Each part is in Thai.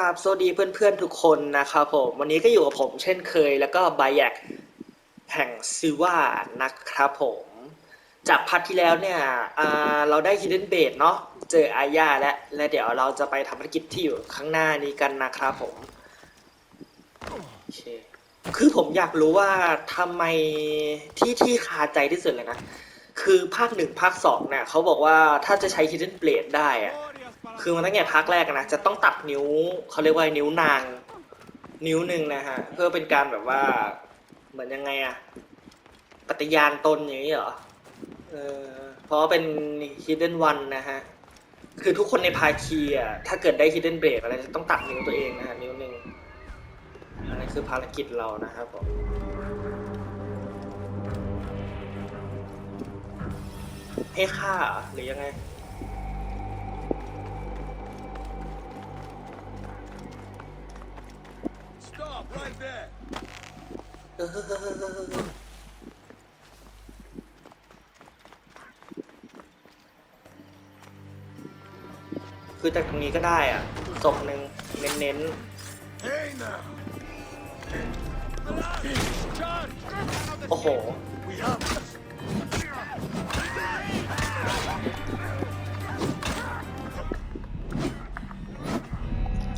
ราบสวัสดีเพื่อนๆทุกคนนะครับผม วันนี้ก็อยู่กับผมเช่นเคย แล้วก็ไบแยกแห่งซิว่านะครับผม จากพัทที่แล้วเนี่ยเราได้ Hidden b a s เนาะเจออาญาและและเดี๋ยวเราจะไปทำภารกิจที่อยู่ข้างหน้านี้กันนะครับผมโอเคคือผมอยากรู้ว่าทำไมที่ที่คาใจที่สุดเลยนะ คือภาคหนึ่งภาคสองเนี่ยเขาบอกว่าถ้าจะใช้ Hidden Blade ได้อะ คือมันตั้งแต่พักแรกอะนะจะต้องตัดนิ้วเขาเรียกว่านิ้วนาง นิ้วหนึ่งนะฮะ เพื่อเป็นการแบบว่า เหมือนยังไงอะปฏิญาณตนอย่างนี้เหรอเออเพราะว่าเป็น hidden one นะฮะ คือทุกคนในภาคีอะถ้าเกิดได้ hidden blade อะไรจะต้องตัดนิ้วตัวเองนะฮะ นิ้วหนึ่งอันนี้คือภารกิจเรานะครับผมให้ฆ่าหรือยังไง คือจากตรงนี้ก็ได้อะศพหนึ่งเน้น Hey now. Charge! ๆโอ้โห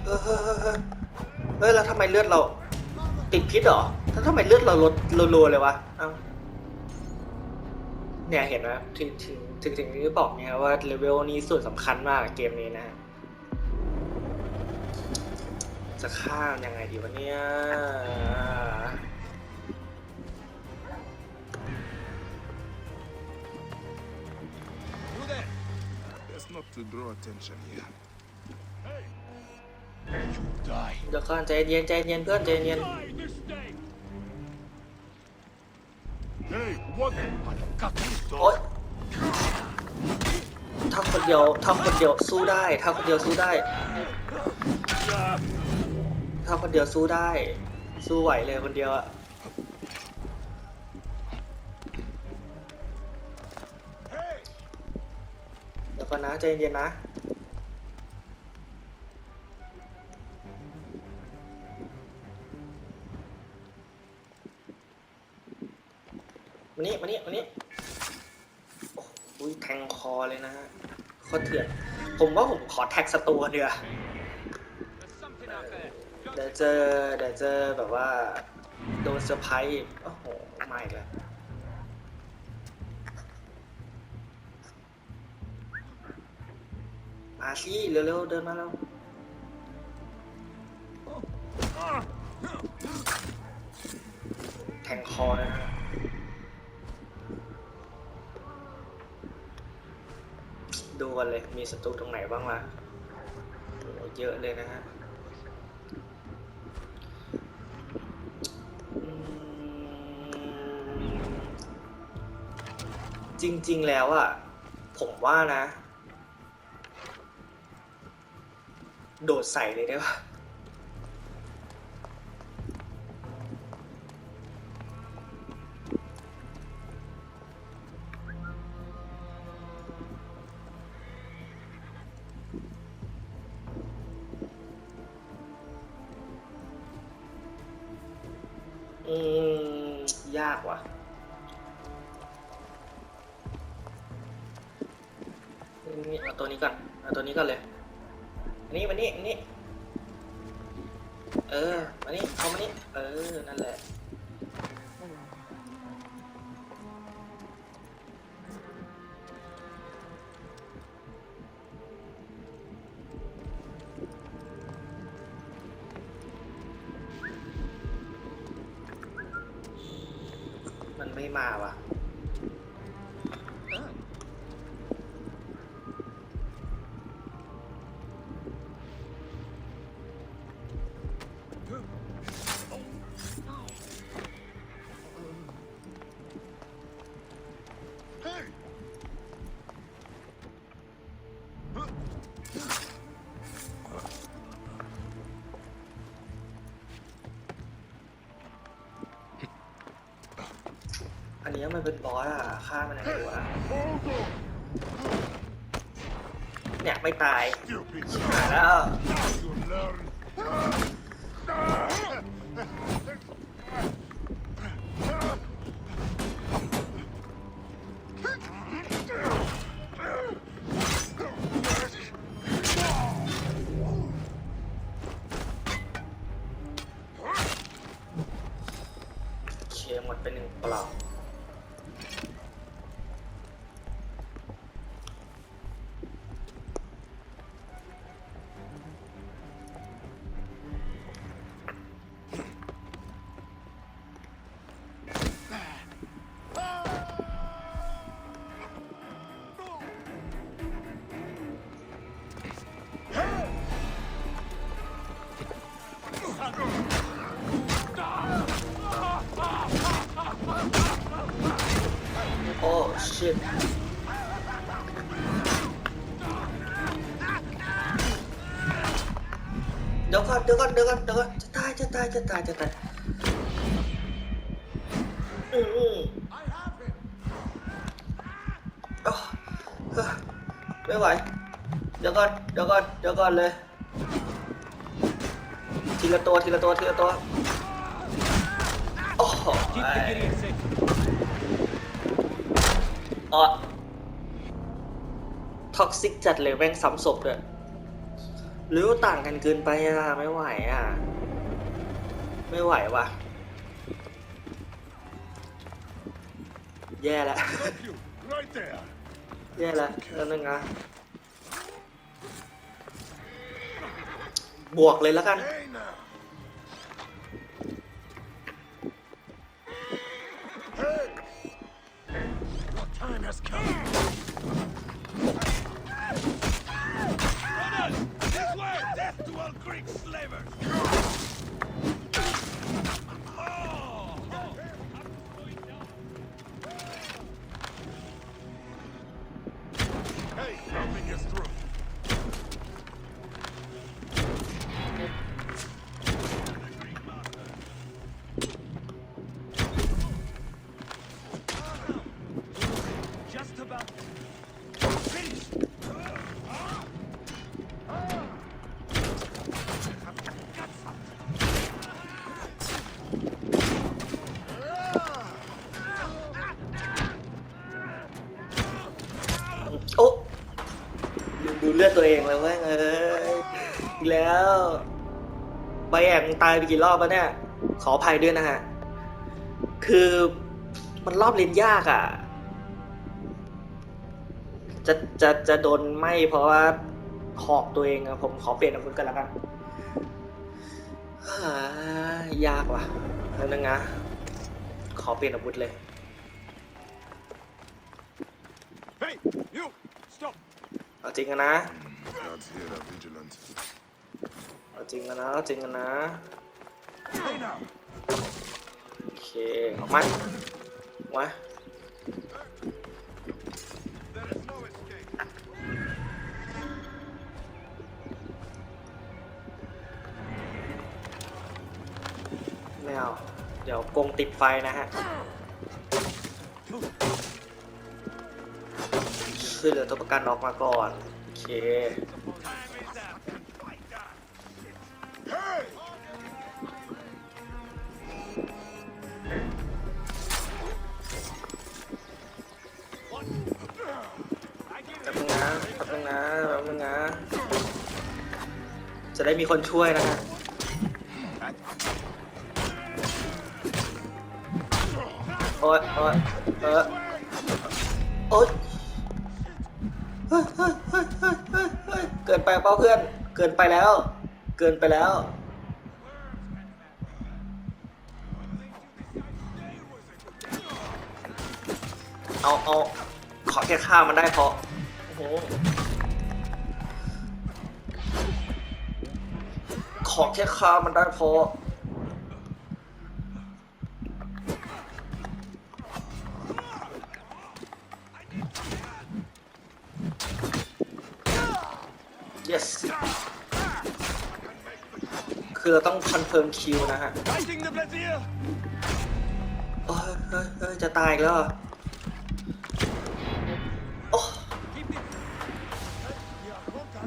เออเฮ้ยเฮ้ยเฮ้ยเฮ้ยแล้วทำไมเลือดเรา ติดพิษเหรอแล้วทำไมเลือดเราลดรัวๆเลยวะเอ้าเนี่ยเห็นไหมถึงถึงถึงถึงที่บอกเนี่ยว่าเลเวลนี้ส่วนสำคัญมากกับเกมนี้นะ จะฆ่ามันยังไงดีวะเนี่ย Who there? Best not to draw attention here. Hey. You die. เดี๋ยวก่อนใจเย็นใจเย็นเพื่อนใจเย็น โอ๊ยถ้าคนเดียวถ้าคนเดียวสู้ได้ถ้าคนเดียวสู้ได้ถ้าคนเดียวสู้ได้ สู้ไหวเลยคนเดียวอะเดี๋ยวก่อนนะใจเย็นๆนะ มานี่มานี่มานี่โอ้โหแทงคอเลยนะฮะโคตรเถื่อน ผมว่าผมขอแท็กสตูเดียวเดี๋ยวเจอเดี๋ยวเจอแบบว่าโดนเซอร์ไพรส์อีกโอ้โหไม่เลยมาสิเร็วๆเดินมาแล้ว มีศัตรูตรงไหนบ้างวะโอ้เยอะเลยนะฮะจริง ๆ แล้วอะผมว่านะ โดดใส่เลยได้ปะ นนี้มันเป็นบอสอะฆ่ามันยังไงวะเนี่ยไม่ตายหายแล้ว Now you learn. เคหมดไปหนึ่งเปล่า เดี๋ยวก่อนเดี๋ยวก่อนเดี๋ยวก่อนจะตายจะตายจะตายจะตายอืมอืมโอ้เฮ้ยไม่ไหวเดี๋ยวก่อนเดี๋ยวก่อนเดี๋ยวก่อนเลย ทีละตัวทีละตัวทีละตัวโอ้โหอ๋อท็อกซิกจัดเลยแม่งซ้ำศพด้วย หรือว่าต่างกันเกินไปอะ ไม่ไหวอะ ไม่ไหวว่ะแย่แล้ว แย่แล้วแล้วนึงนะบวกเลยแล้วกัน Hey, nothing is through. ใบแอบมึงตายไปกี่รอบแล้วเนี่ย ขออภัยด้วยนะฮะ คือมันรอบเลนยากอะ จะจะจะโดนไหมเพราะว่าหอกตัวเองอะผมขอเปลี่ยนอาวุธกันแล้วกันฮ่ายากว่ะแล้วนึงนะขอเปลี่ยนอาวุธเลย Hey, you! Stop! เอาจริงอะนะ Guards here are vigilant. เอาจริงอะนะเอาจริงอะนะ Hey now! โอเคออกมามา There is no escape. ไม่เอาเดี๋ยวกรงติดไฟนะฮะช่วยเหลือตัวประกันออกมาก่อน โอเค งนะแป๊บนึงนะ จะได้มีคนช่วยนะฮะโอ๊ยโอ๊ยเออโอ๊ยเฮ้ยเฮ้ยเฮ้ยเฮ้ยเฮ้ยเฮ้ยเกินไปเปล่าเพื่อน เกินไปแล้ว เกินไปแล้ว เอาเอาขอแค่ฆ่ามันได้พอโอ้โห ขอแค่ฆ่ามันได้พอ yes คือเราต้องคอนเฟิร์มคิวนะฮะ Fighting the Brazier! โอ้ยเฮ้ยเฮ้ยจะตายอีกแล้ว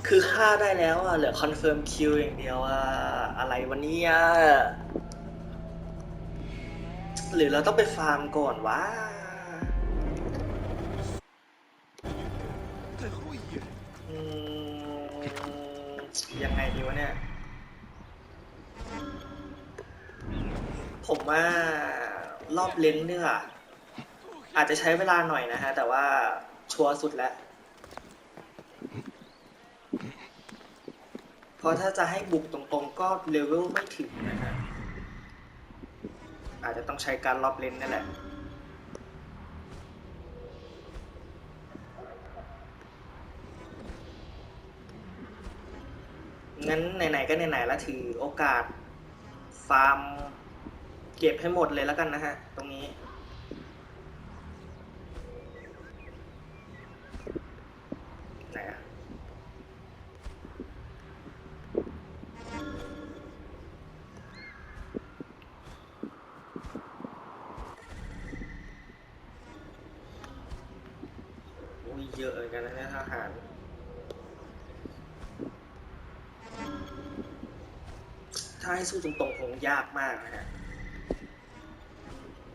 คือฆ่าได้แล้วอะเหลือคอนเฟิร์มคิวอย่างเดียวอะอะไรวันนี้อะหรือเราต้องไปฟาร์มก่อนวะยังไงดีวะเนี่ย ผมว่ารอบเลนเนี่ยอาจจะใช้เวลาหน่อยนะฮะ แต่ว่าชัวร์สุดแล้ว ราะถ้าจะให้บุกตรงๆ ก็เลเวลไม่ถึงนะฮะอาจจะต้องใช้การรอบเลนนั่นแหละ งั้นไหนๆก็ไหนๆแล้วถือโอกาส ฟาร์ม เก็บให้หมดเลยแล้วกันนะฮะ ตรงนี้อะอุ้ยเยอะเหมือน กันนะเนี่ยทหารถ้าให้สู้ตรงๆคงยากมากนะฮะ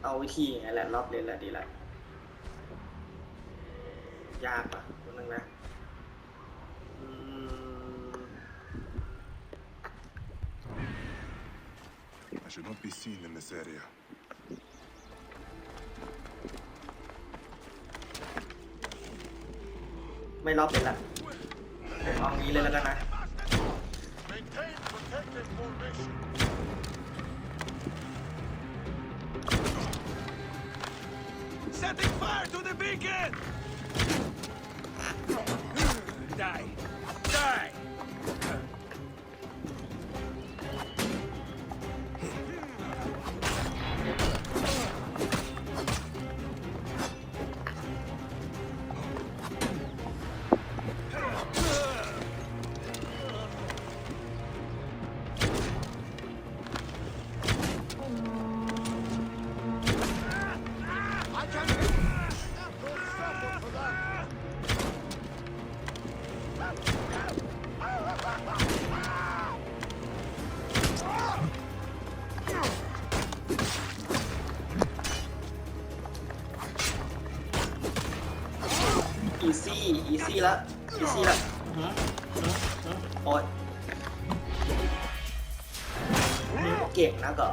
เอาวิธีอย่างนี้นแหละรอบเล่นแหละดีละ ยากอะคนนึงนะอืม I should not be seen in this area. ไม่รอบเลยละเอางี้เลยแล้วกันนะ ซี่ละอีซี่ละหืมหืมหืมโอ๊ยหืมเก่งนะเหรอ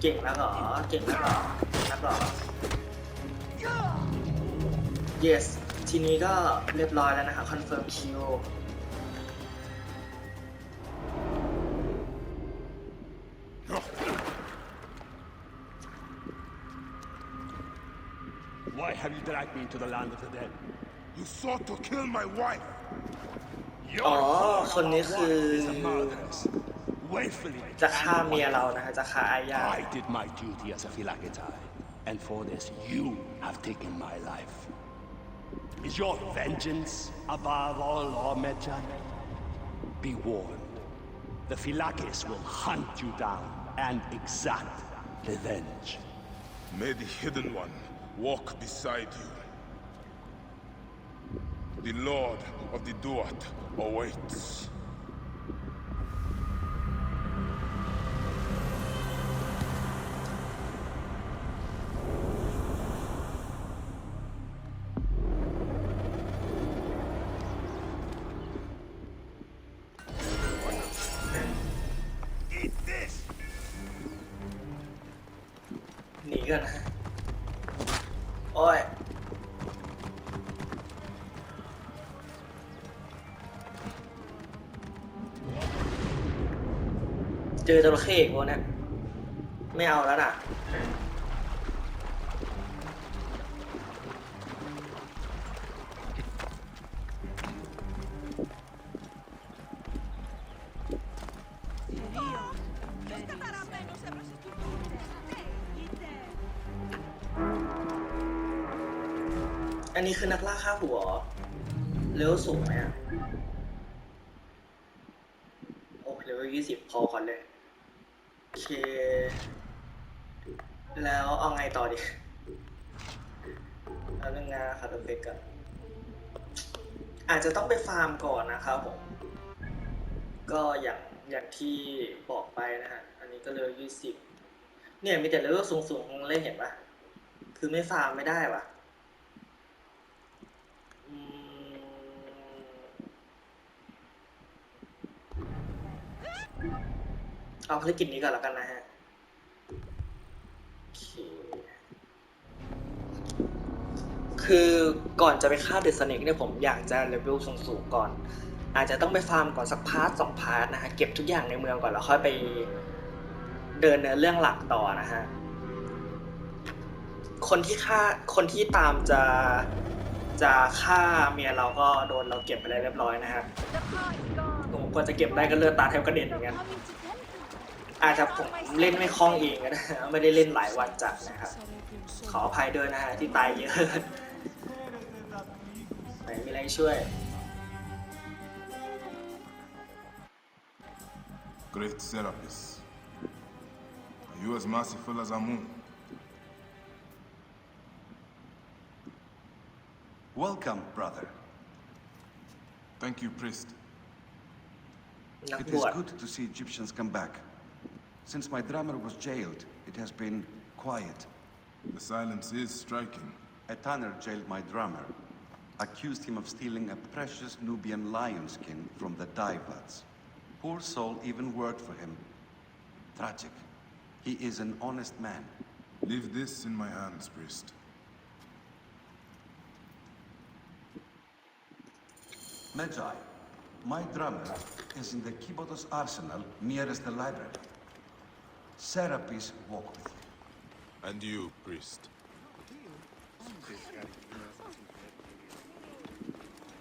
เก่งนะเหรอเก่งนะเหรอเก่งนะเหรอ yes ทีนี้ก็เรียบร้อยแล้วนะคะ confirm kill Why have you dragged me into the land of the dead? You sought to kill my wife. Your อ๋อ father คนนี้คือ is a murderess. Willfully จะฆ่าเมียเรานะคะ จะฆ่าอายา I did my duty as a Philakitai, and for this you have taken my life. Is your vengeance above all law, Medjan? Be warned. The Philakis will hunt you down and exact revenge. May the Hidden One walk beside you. The Lord of the Duat awaits. อจระเข้อีกคนนไม่เอาแล้วน่ะ อันนี้คือนักล่าฆ่าหัวเร็วสูงไหมอะโอ้เร็วยี่สิบพอก่อนเลย เค แล้วเอาไงต่อดีเอาเรื่องงานคาร์ดเบกอะอาจจะต้องไปฟาร์มก่อนนะครับผม ก็อย่างอย่างที่บอกไปนะฮะ อันนี้ก็เลยยี่สิบเนี่ยมีแต่เลเวลสูงๆเลยเห็นปะคือไม่ฟาร์มไม่ได้ปะอืม เอาภารกิจนี้ก่อนแล้วกันนะฮะคือก่อนจะไปฆ่าเดอะสเนกเนี่ยผมอยากจะเลเวลสูงๆก่อน อาจจะต้องไปฟาร์มก่อนสักพาร์ทสองพาร์ทนะฮะเก็บทุกอย่างในเมืองก่อนแล้วค่อยไปเดินเนื้อเรื่องหลักต่อนะฮะคนที่ฆ่าคนที่ตามจะจะฆ่าเมียเราก็โดนเราเก็บไปแล้เรียบร้อยนะฮะ The car is gone. ผมกว่าจะเก็บได้ก็เลือดตาแทบกระเด็นเหมือนกัน อาจจะผมเล่นไม่คล่องเองก็ได้ไม่ได้เล่นหลายวันจัดนะครับ ขออภัยด้วยนะฮะที่ตายเยอะไหนมีอะไรให้ช่วย Great Serapis. Are you as merciful as Amun? Welcome, brother. Thank you, priest. นัก It บ is วช good to see Egyptians come back. Since my drummer was jailed, it has been quiet. The silence is striking. A tanner jailed my drummer, accused him of stealing a precious Nubian lion skin from the Daivads. Poor soul even worked for him. Tragic. He is an honest man. Leave this in my hands, priest. Magi, my drummer is in the Kibotos arsenal nearest the library. Serapis walk with you. And you, priest.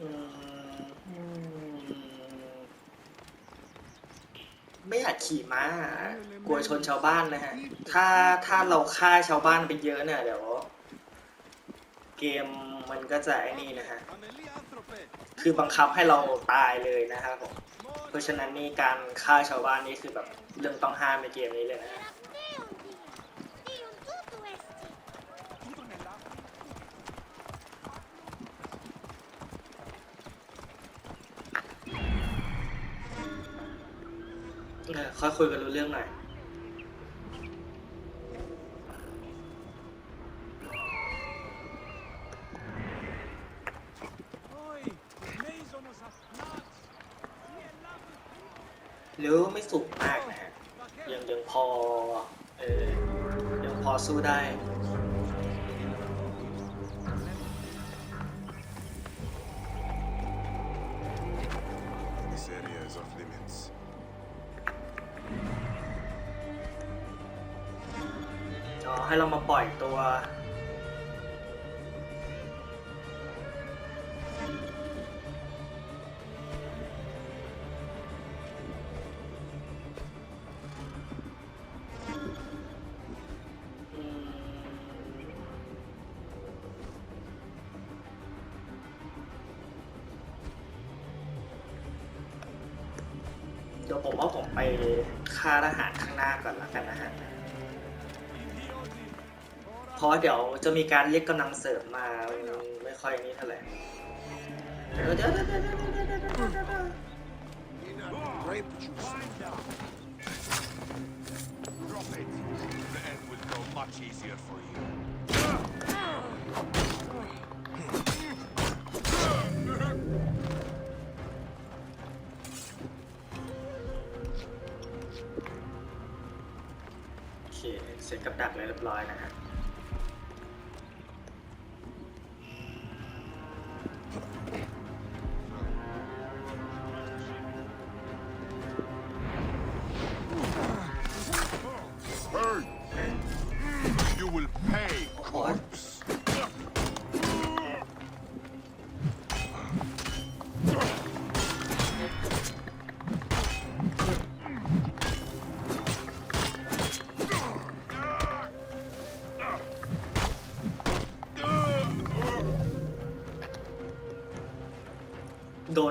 อืมอืมไม่อยากขี่ม้าอะกลัวชนชาวบ้านนะฮะ ถ้าถ้าเราฆ่าชาวบ้านไปเยอะเนี่ยเดี๋ยว เกมมันก็จะไอ้นี่นะฮะ คือบังคับให้เราตายเลยนะครับผม เพราะฉะนั้นนี่การฆ่าชาวบ้านนี่คือแบบ เรื่องต้องห้ามในเกมนี้เลยนะฮะ Di un tutto esti. เออค่อยคุยกันรู้เรื่องหน่อย หรือไม่สูงมากนะฮะ ยังยังพอ เออ ยังพอ สู้ได้ี๋ยวผมว่าผมไปค่าทหารข้างหน้าก่อนละกันนะฮะเพราะเดี๋ยวจะมีการเรียกกำลังเสริมมาไม่ค่อยนี้เท่าไหร่เดี๋ยวเดี๋ยวเดี๋ยวเดี๋ยวเดี๋ยวเดี๋ยว Drop it. The end will go much easier for you. line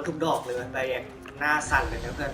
ทุกดอกเลยไปอะหน้าสั่นเลยนะเพื่อน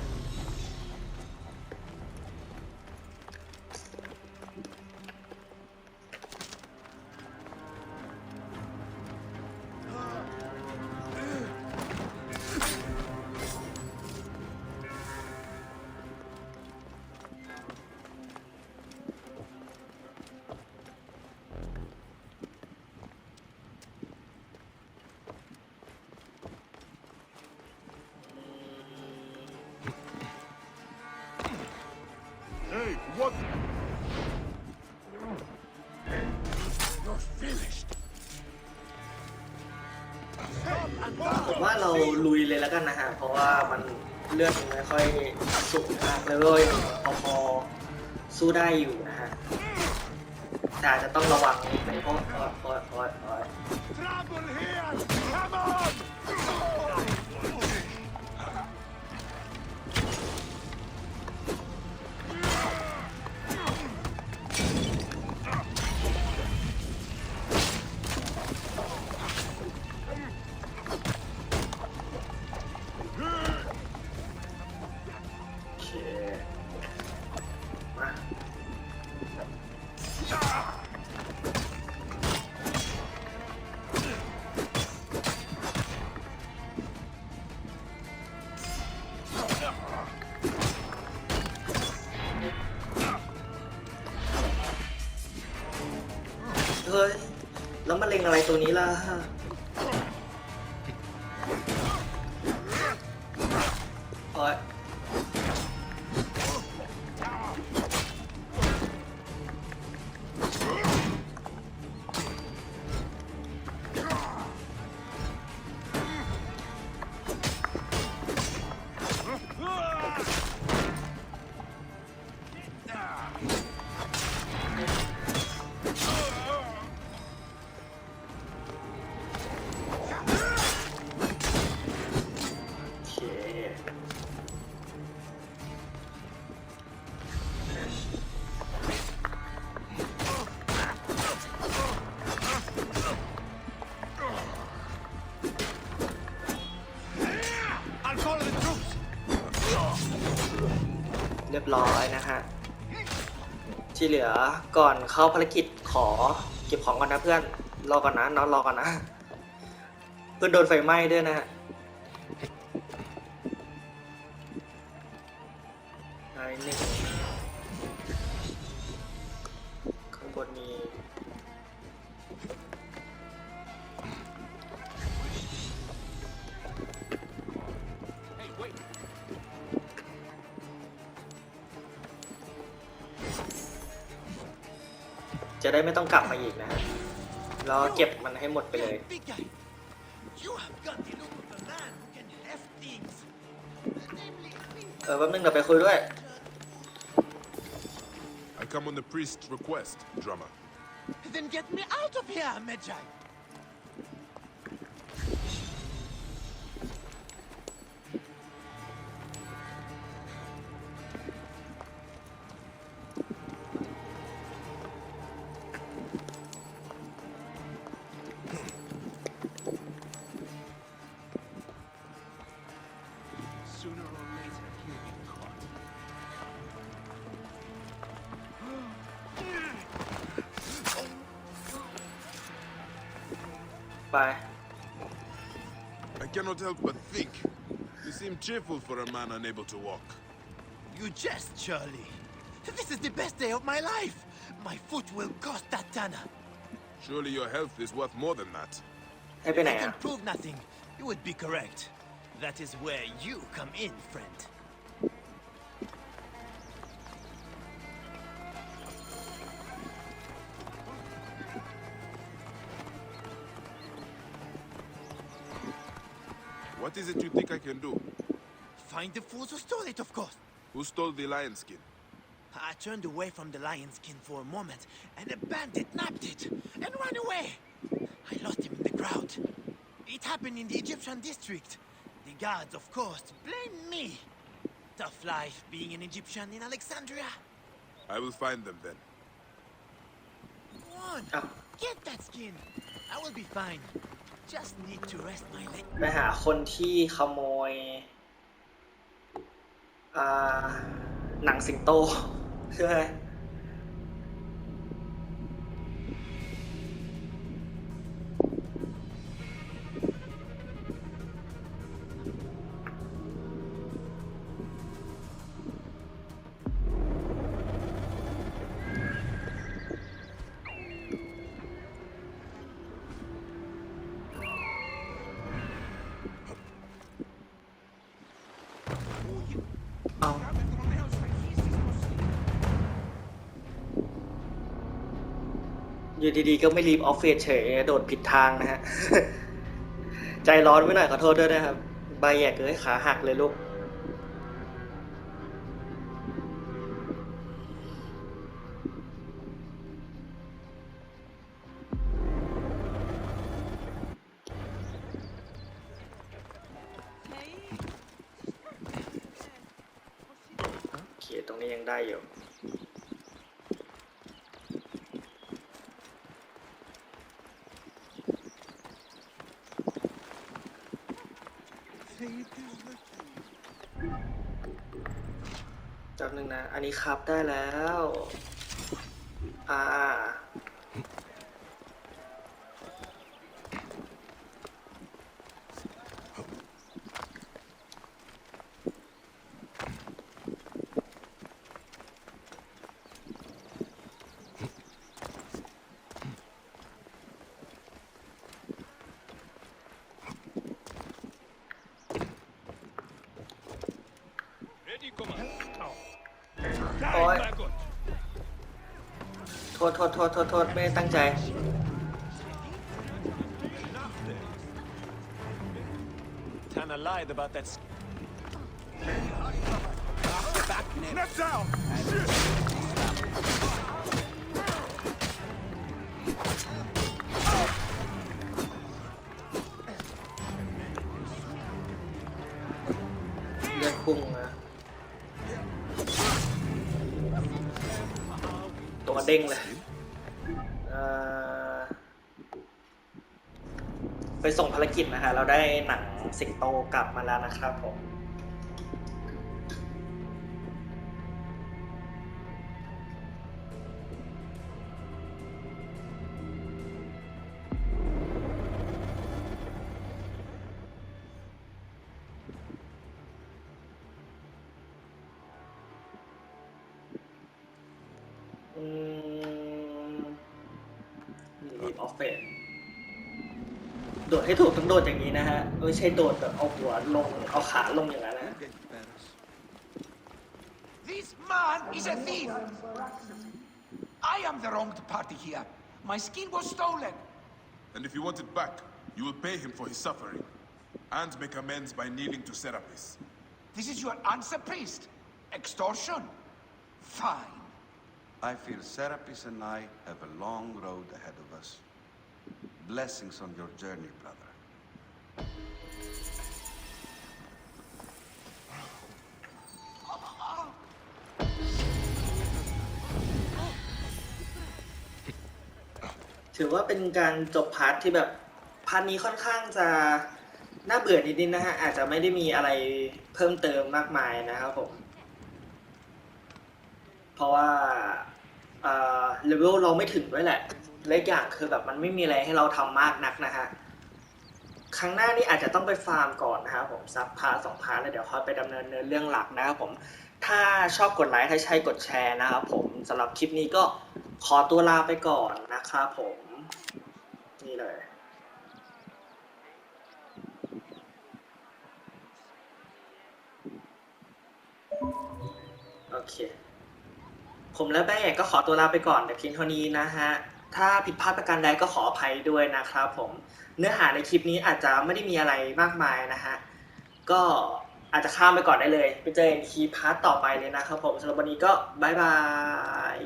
เลือดยังไม่ค่อยสูงมากเลย พอพอสู้ได้อยู่นะฮะแต่จจะต้องระวังนิดนึงเพราะเพราะเพราะ อะไรตัวนี้ล่ะ เรียบร้อยนะฮะ ที่เหลือก่อนเข้าภารกิจขอเก็บของก่อนนะเพื่อน รอก่อนนะนองรอก่อนนะ เพื่อนโดนไฟไหม้ด้วยนะฮะ นายหนึ่งข้างบนมีจะได้ไม่ต้องกลับมาอีกนะฮะแล้วเก็บมันให้หมดไปเลย เออแป๊บนึงเดี๋ยวไปคุยด้วย come on the priest's request, drummer. Then get me out of here, Medjay. can't help but think. You seem cheerful for a man unable to walk. You jest, Charlie. This is the best day of my life. My foot will cost that tanner. Surely your health is worth more than that. If I can prove nothing, you would be correct. That is where you come in, friend. What is it you think I can do? Find the fools who stole it, of course. Who stole the lion skin? I turned away from the lion skin for a moment, and a bandit nabbed it and ran away. I lost him in the crowd. It happened in the Egyptian district. The guards, of course, blame me. Tough life being an Egyptian in Alexandria. I will find them then. Go on, Oh. get that skin. I will be fine. ไปหาคนที่ขโมยอ่าหนังสิงโตใช่ไหม อยู่ดีๆก็ไม่รีบออฟเฟสเฉยโดดผิดทางนะฮะ ใจร้อนไว้หน่อยขอโทษด้วยนะครับ ใบแยกเลยขาหักเลยลูกโอเคตรงนี้ยังได้อยู่ จับหนึ่งนะ อันนี้ครับได้แล้ว อ่า โอ๊ย โท ษโทษโทษโทษโทษไม่ได้ตั้งใจ Tana lied about that. Net down! เราได้หนังสิงโตกลับมาแล้วนะครับผมอืมรีออฟเฟน โดดให้ถูกต้องโดดอย่างนี้นะฮะ ไม่ใช่โดดแบบเอาหัวลง เอาขาลงอย่างนั้นนะ This man is a thief! I am the wronged party here. My skin was stolen. And if you want it back, you will pay him for his suffering. And make amends by kneeling to Serapis. This is your answer, priest? Extortion? Fine. I fear Serapis and I have a long road ahead of us. Blessings on your journey, brother. ถือว่าเป็นการจบพาร์ทที่แบบพาร์ทนี้ค่อนข้างจะน่าเบื่อนิดนึงนะฮะ อาจจะไม่ได้มีอะไรเพิ่มเติมมากมายนะครับผม เพราะว่าเลเวลเราไม่ถึงด้วยแหละ และอย่างคือแบบมันไม่มีอะไรให้เราทำมากนักนะฮะครั้งหน้านี่อาจจะต้องไปฟาร์มก่อนนะครับผมซักพาร์สองพาร์แล้วเดี๋ยวค่อยไปดำเนินเนื้อเรื่องหลักนะครับผมถ้าชอบกดไลค์ถ้าใช่กดแชร์นะครับผมสำหรับคลิปนี้ก็ขอตัวลาไปก่อนนะครับผมนี่เลยโอเค ผมและแม่ก็ขอตัวลาไปก่อนแต่เพียงเท่านี้นะฮะ ถ้าผิดพลาดประการใดก็ขออภัยด้วยนะครับผมเนื้อหาในคลิปนี้อาจจะไม่ได้มีอะไรมากมายนะฮะก็อาจจะข้ามไปก่อนได้เลย ไปเจอกันคีพาร์ทต่อไปเลยนะครับผมสำหรับวันนี้ก็บายบาย